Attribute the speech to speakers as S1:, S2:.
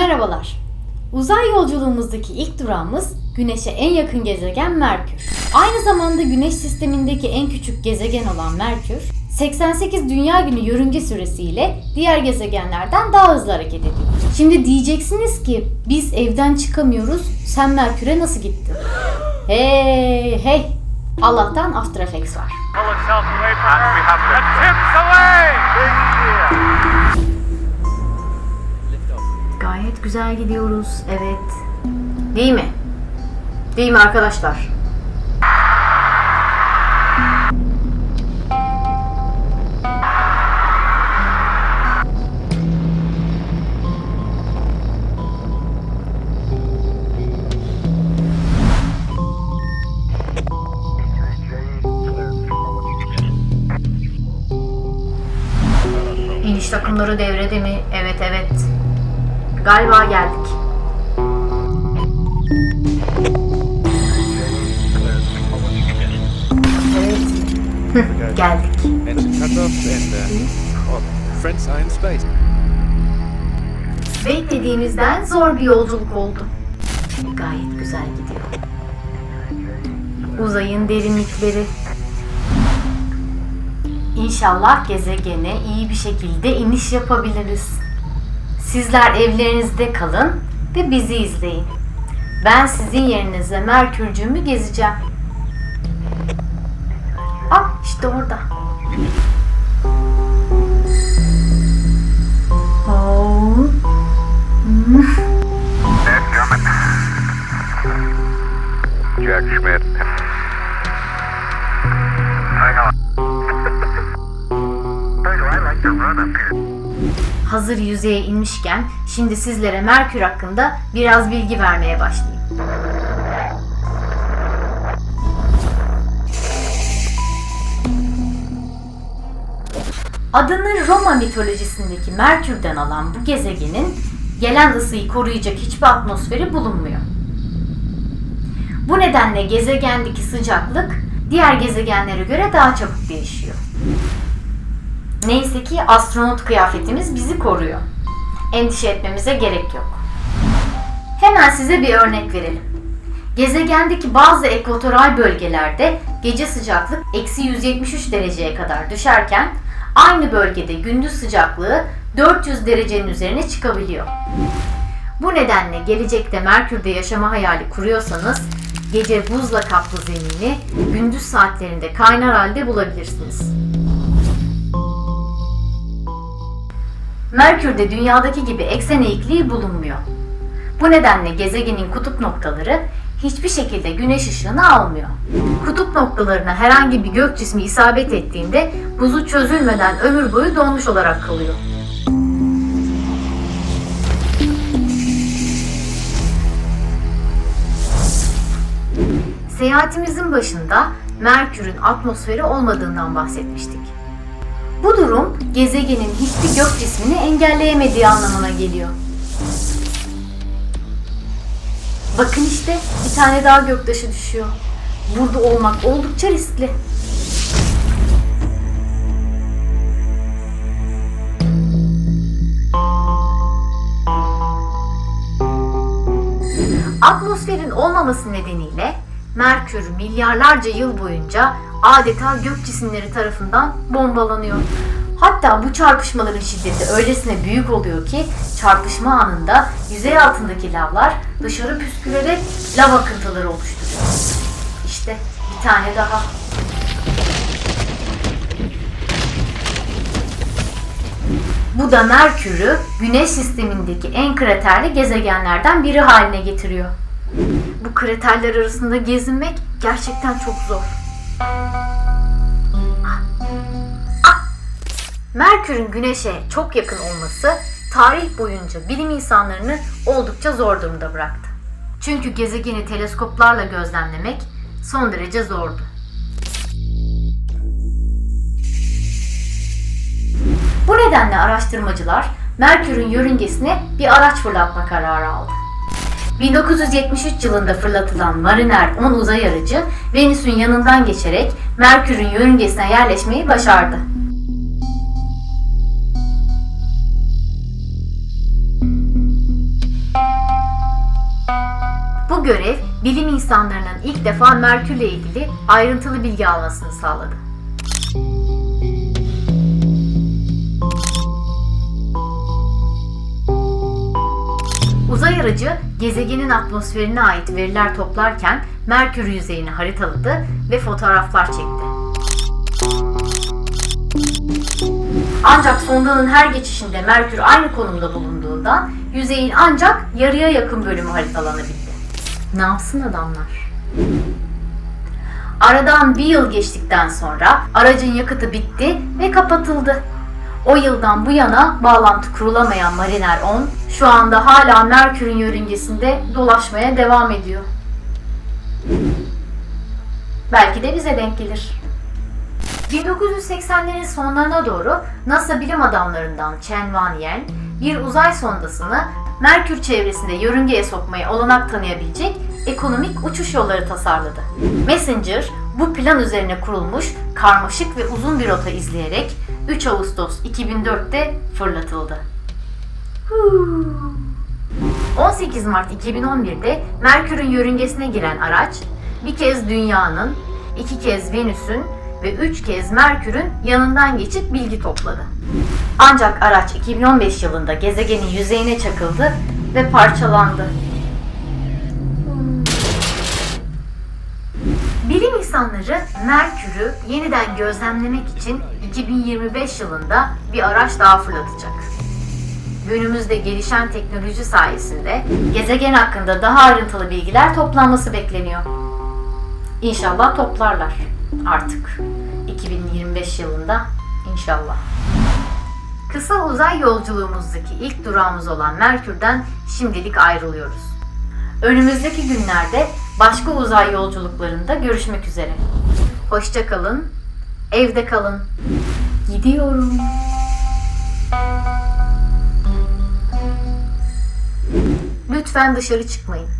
S1: Merhabalar. Uzay yolculuğumuzdaki ilk durağımız Güneş'e en yakın gezegen Merkür. Aynı zamanda Güneş sistemindeki en küçük gezegen olan Merkür, 88 dünya günü yörünge süresiyle diğer gezegenlerden daha hızlı hareket ediyor. Şimdi diyeceksiniz ki biz evden çıkamıyoruz, sen Merkür'e nasıl gittin? Hey hey! Allah'tan After Effects var. Gayet güzel gidiyoruz. Evet. Değil mi? Değil mi arkadaşlar? Takımları devrede mi? Evet evet. Galiba geldik. Evet. geldik. Beklediğimizden zor bir yolculuk oldu. Gayet güzel gidiyor. Uzayın derinlikleri. İnşallah gezegene iyi bir şekilde iniş yapabiliriz. Sizler evlerinizde kalın ve bizi izleyin. Ben sizin yerinize Merkürcüğümü gezeceğim. Ah işte orada. Oh. Hazır yüzeye inmişken şimdi sizlere Merkür hakkında biraz bilgi vermeye başlayayım. Adını Roma mitolojisindeki Merkür'den alan bu gezegenin gelen ısıyı koruyacak hiçbir atmosferi bulunmuyor. Bu nedenle gezegendeki sıcaklık diğer gezegenlere göre daha çabuk değişiyor. Neyse ki astronot kıyafetimiz bizi koruyor. Endişe etmemize gerek yok. Hemen size bir örnek verelim. Gezegendeki bazı ekvatoral bölgelerde gece sıcaklık eksi 173 dereceye kadar düşerken aynı bölgede gündüz sıcaklığı 400 derecenin üzerine çıkabiliyor. Bu nedenle gelecekte Merkür'de yaşama hayali kuruyorsanız gece buzla kaplı zemini gündüz saatlerinde kaynar halde bulabilirsiniz. Merkür'de dünyadaki gibi eksen eğikliği bulunmuyor. Bu nedenle gezegenin kutup noktaları hiçbir şekilde güneş ışığını almıyor. Kutup noktalarına herhangi bir gök cismi isabet ettiğinde buzu çözülmeden ömür boyu donmuş olarak kalıyor. Seyahatimizin başında Merkür'ün atmosferi olmadığından bahsetmiştik. Bu durum gezegenin hiçbir gök cismini engelleyemediği anlamına geliyor. Bakın işte bir tane daha göktaşı düşüyor. Burada olmak oldukça riskli. Atmosferin olmaması nedeniyle Merkür milyarlarca yıl boyunca adeta gök cisimleri tarafından bombalanıyor. Hatta bu çarpışmaların şiddeti öylesine büyük oluyor ki çarpışma anında yüzey altındaki lavlar dışarı püskürerek lav akıntıları oluşturuyor. İşte bir tane daha. Bu da Merkür'ü Güneş sistemindeki en kraterli gezegenlerden biri haline getiriyor. Bu kraterler arasında gezinmek gerçekten çok zor. Ah. Ah. Merkür'ün Güneş'e çok yakın olması tarih boyunca bilim insanlarını oldukça zor durumda bıraktı. Çünkü gezegeni teleskoplarla gözlemlemek son derece zordu. Bu nedenle araştırmacılar Merkür'ün yörüngesine bir araç fırlatma kararı aldı. 1973 yılında fırlatılan Mariner 10 uzay aracı Venüs'ün yanından geçerek Merkür'ün yörüngesine yerleşmeyi başardı. Bu görev bilim insanlarının ilk defa Merkür'le ilgili ayrıntılı bilgi almasını sağladı. Uzay aracı gezegenin atmosferine ait veriler toplarken Merkür yüzeyini haritaladı ve fotoğraflar çekti. Ancak sondanın her geçişinde Merkür aynı konumda bulunduğundan yüzeyin ancak yarıya yakın bölümü haritalanabildi. Ne yapsın adamlar? Aradan bir yıl geçtikten sonra aracın yakıtı bitti ve kapatıldı. O yıldan bu yana bağlantı kurulamayan Mariner 10 şu anda hala Merkür'ün yörüngesinde dolaşmaya devam ediyor. Belki de bize denk gelir. 1980'lerin sonlarına doğru NASA bilim adamlarından Chen Wanyen bir uzay sondasını Merkür çevresinde yörüngeye sokmaya olanak tanıyabilecek ekonomik uçuş yolları tasarladı. Messenger bu plan üzerine kurulmuş karmaşık ve uzun bir rota izleyerek 3 Ağustos 2004'te fırlatıldı. Huu. 18 Mart 2011'de Merkür'ün yörüngesine giren araç bir kez Dünya'nın, iki kez Venüs'ün ve üç kez Merkür'ün yanından geçip bilgi topladı. Ancak araç 2015 yılında gezegenin yüzeyine çakıldı ve parçalandı. Bilim insanları Merkür'ü yeniden gözlemlemek için 2025 yılında bir araç daha fırlatacak. Günümüzde gelişen teknoloji sayesinde gezegen hakkında daha ayrıntılı bilgiler toplanması bekleniyor. İnşallah toplarlar artık 2025 yılında inşallah. Kısa uzay yolculuğumuzdaki ilk durağımız olan Merkür'den şimdilik ayrılıyoruz. Önümüzdeki günlerde başka uzay yolculuklarında görüşmek üzere. Hoşça kalın, evde kalın. Gidiyorum. Lütfen dışarı çıkmayın.